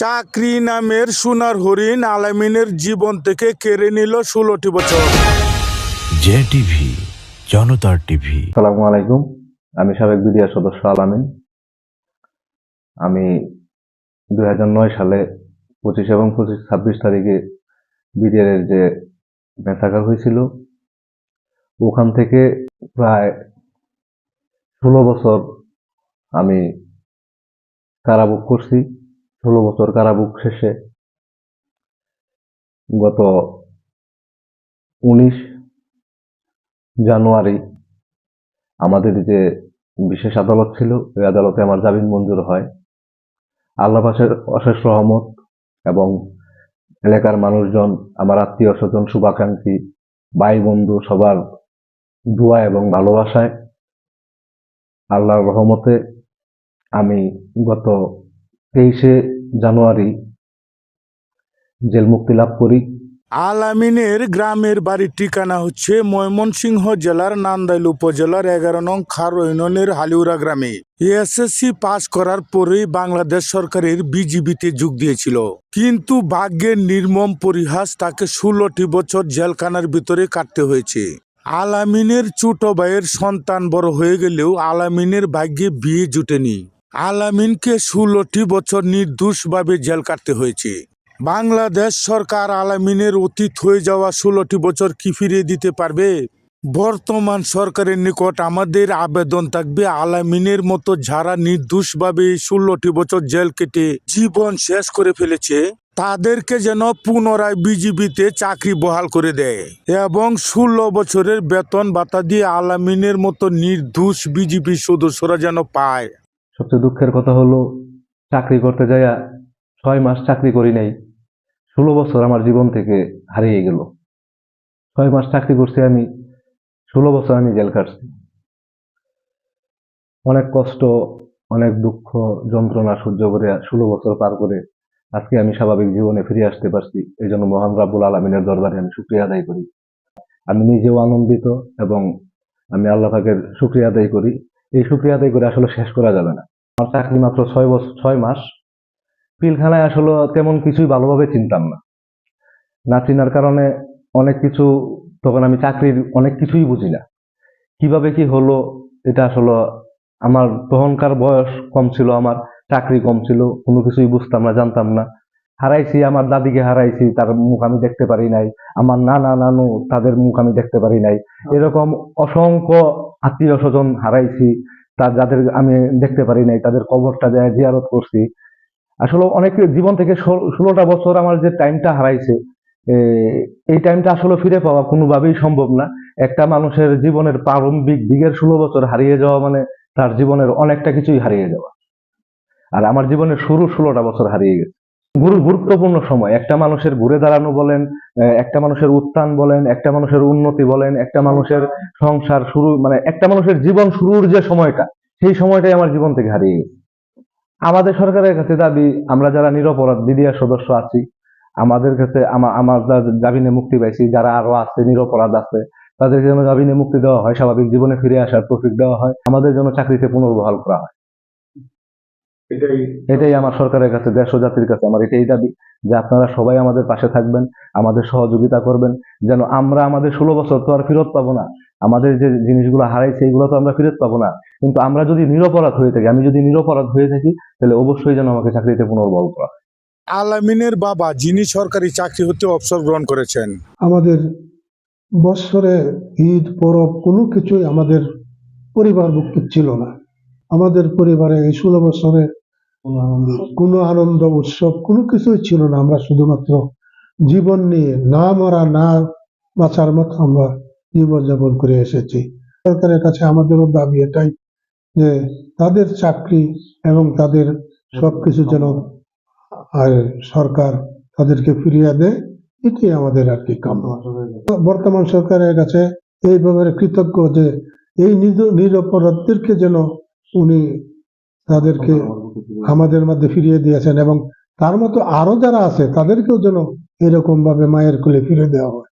চাকরি নামের সোনার হরিণ আলামিনের জীবন থেকে কেড়ে নিল ষোলোটি বছর। জে টিভি জনতার টিভি। আসসালামু আলাইকুম। আমি সাবেক বিডিআর সদস্য আলামিন। আমি দুই হাজার নয় সালে পঁচিশ এবং পঁচিশ ছাব্বিশ তারিখে বিডিআর যে মেসাকার হয়েছিল ওখান থেকে প্রায় ষোলো বছর আমি কারাভোগ করছি। ষোলো বছর কারাভোগ শেষে গত উনিশ জানুয়ারি আমাদের যে বিশেষ আদালত ছিল, ওই আদালতে আমার জামিন মঞ্জুর হয়। আল্লাহ পাশের অশেষ রহমত এবং এলাকার মানুষজন, আমার আত্মীয় স্বজন, শুভাকাঙ্ক্ষী ভাই বন্ধু সবার দোয়া এবং ভালোবাসায় আল্লাহর রহমতে আমি গত তেইশে জানুয়ারি জেল মুক্তি লাভ করি। আলামিনের গ্রামের বাড়ির ঠিকানা হচ্ছে ময়মনসিংহ জেলার নান্দাইল উপজেলার এগারো নং খার হালিউরা গ্রামে। এসএসসি পাস করার পরেই বাংলাদেশ সরকারের বিজিবিতে যোগ দিয়েছিল। কিন্তু ভাগ্যের নির্মম পরিহাস তাকে ষোলোটি বছর জেলখানার ভিতরে কাটতে হয়েছে। আলামিনের ছোট ভাইয়ের সন্তান বড় হয়ে গেলেও আলামিনের ভাগ্যে বিয়ে জুটেনি। আলামিনকে ষোলোটি বছর নির্দোষভাবে জেল কাটতে হয়েছে। বাংলাদেশ সরকার আলামিনের অতীত হয়ে যাওয়া ষোলোটি বছর কি ফিরিয়ে দিতে পারবে? বর্তমান সরকারের নিকট আমাদের আবেদন থাকবে, আলামিনের মতো যারা নির্দোষভাবে ষোলোটি বছর জেল কেটে জীবন শেষ করে ফেলেছে, তাদেরকে যেন পুনরায় বিজিবিতে চাকরি বহাল করে দেয় এবং ষোলো বছরের বেতন ভাতা দিয়ে আলামিনের মতো নির্দোষ বিজিবি সদস্যরা যেন পায়। সবচেয়ে দুঃখের কথা হলো, চাকরি করতে যাইয়া ছয় মাস চাকরি করি নাই, ষোলো বছর আমার জীবন থেকে হারিয়ে গেল। ছয় মাস চাকরি করছি আমি, ষোলো বছর আমি জেল কাটছি অনেক কষ্ট, অনেক দুঃখ, যন্ত্রণা সহ্য করে ষোলো বছর পার করে আজকে আমি স্বাভাবিক জীবনে ফিরে আসতে পারছি। এই জন্য মহান রাব্বুল আলমিনের দরবারে আমি শুক্রিয়া আদায় করি। আমি নিজেও আনন্দিত এবং আমি আল্লাহ পাকের শুক্রিয়া আদায় করি। এই আদায় করে আসলে শেষ করা যাবে না। আমার চাকরি মাত্র ছয় বছর ছয় মাস। পিলখানায় আসলে তেমন কিছুই ভালোভাবে চিনতাম না। না চিনার কারণে অনেক কিছু তখন আমি চাকরির অনেক কিছুই বুঝি না। কীভাবে কি হলো, এটা আসলে আমার তখনকার বয়স কম ছিল, আমার চাকরি কম ছিল, কোনো কিছুই বুঝতাম না, জানতাম না। হারাইছি, আমার দাদিকে হারাইছি, তার মুখ আমি দেখতে পারি নাই। আমার নানা নানু তাদের মুখ আমি দেখতে পারি নাই। এরকম অসংখ্য আত্মীয় স্বজন হারাইছি তার যাদের আমি দেখতে পারি নাই, তাদের কবরটা জিয়ারত করছি। আসলে অনেক জীবন থেকে ষোল- ষোলোটা বছর আমার যে টাইমটা হারাইছে এই টাইমটা আসলে ফিরে পাওয়া কোনোভাবেই সম্ভব না। একটা মানুষের জীবনের প্রারম্ভিক দিকের ষোলো বছর হারিয়ে যাওয়া মানে তার জীবনের অনেকটা কিছুই হারিয়ে যাওয়া। আর আমার জীবনের শুরু ষোলোটা বছর হারিয়ে গেছে। গুরুত্বপূর্ণ সময়। একটা মানুষের ঘুরে দাঁড়ানো বলেন একটা মানুষের উত্থান বলেন, একটা মানুষের উন্নতি বলেন, একটা মানুষের সংসার শুরু মানে একটা মানুষের জীবন শুরুর যে সময়টা, সেই সময়টাই আমার জীবন থেকে হারিয়ে গেছে। আমাদের সরকারের কাছে দাবি, আমরা যারা নিরপরাধ বিডিআর সদস্য আছি, আমাদের কাছে আমা- আমার জামিনে মুক্তি পাইছি, যারা আরও আছে, নিরপরাধ আছে, তাদের যেন জামিনে মুক্তি দেওয়া হয়, স্বাভাবিক জীবনে ফিরে আসার প্রফিক দেওয়া হয়, আমাদের জন্য চাকরিতে পুনর্বহাল করা হয়। এটাই আমার সরকারের কাছে দেশ ও জাতির কাছে। আমার এটাই দাবি যে আপনারা সবাই আমাদের পাশে থাকবেন আমাদের সহযোগিতা করবেন যেন আমরা আমাদের ষোলো বছর তো আর ফেরত পাবো না। আমাদের যে জিনিসগুলো হারাইছে এগুলো তো আমরা ফেরত পাবো না। কিন্তু আমরা যদি নিরপরাধ হয়ে থাকি আমি যদি নিরপরাধ হয়ে থাকি তাহলে অবশ্যই যেন আমাকে চাকরিতে পুনর্বল করা হয়। আলামিনের বাবা যিনি সরকারি চাকরি হতে অবসর গ্রহণ করেছেন। আমাদের বৎসরে ঈদ পরব কোনো কিছুই আমাদের পরিবারভুক্ত ছিল না। আমাদের পরিবারে এই ষোলো বছরে কোনো আনন্দ, উৎসব, কোনো কিছুই ছিল না। আমরা শুধুমাত্র জীবন নিয়ে না মরা, না বাঁচার মতো আমরা জীবনযাপন করে এসেছি। সরকারের কাছে আমাদেরও দাবি এটাই যে তাদের চাকরি এবং তাদের সবকিছু যেন আর সরকার তাদেরকে ফিরিয়ে দেয়, এটি আমাদের আর কি কাম্য। বর্তমান সরকারের কাছে এই ব্যাপারে কৃতজ্ঞ যে এই নির- নিরপরাধদেরকে যেন উনি তাদেরকে আমাদের মধ্যে ফিরিয়ে দিয়েছেন এবং তার মতো আরও যারা আছে তাদেরকেও যেন এরকম ভাবে মায়ের কোলে ফিরে দেওয়া হয়।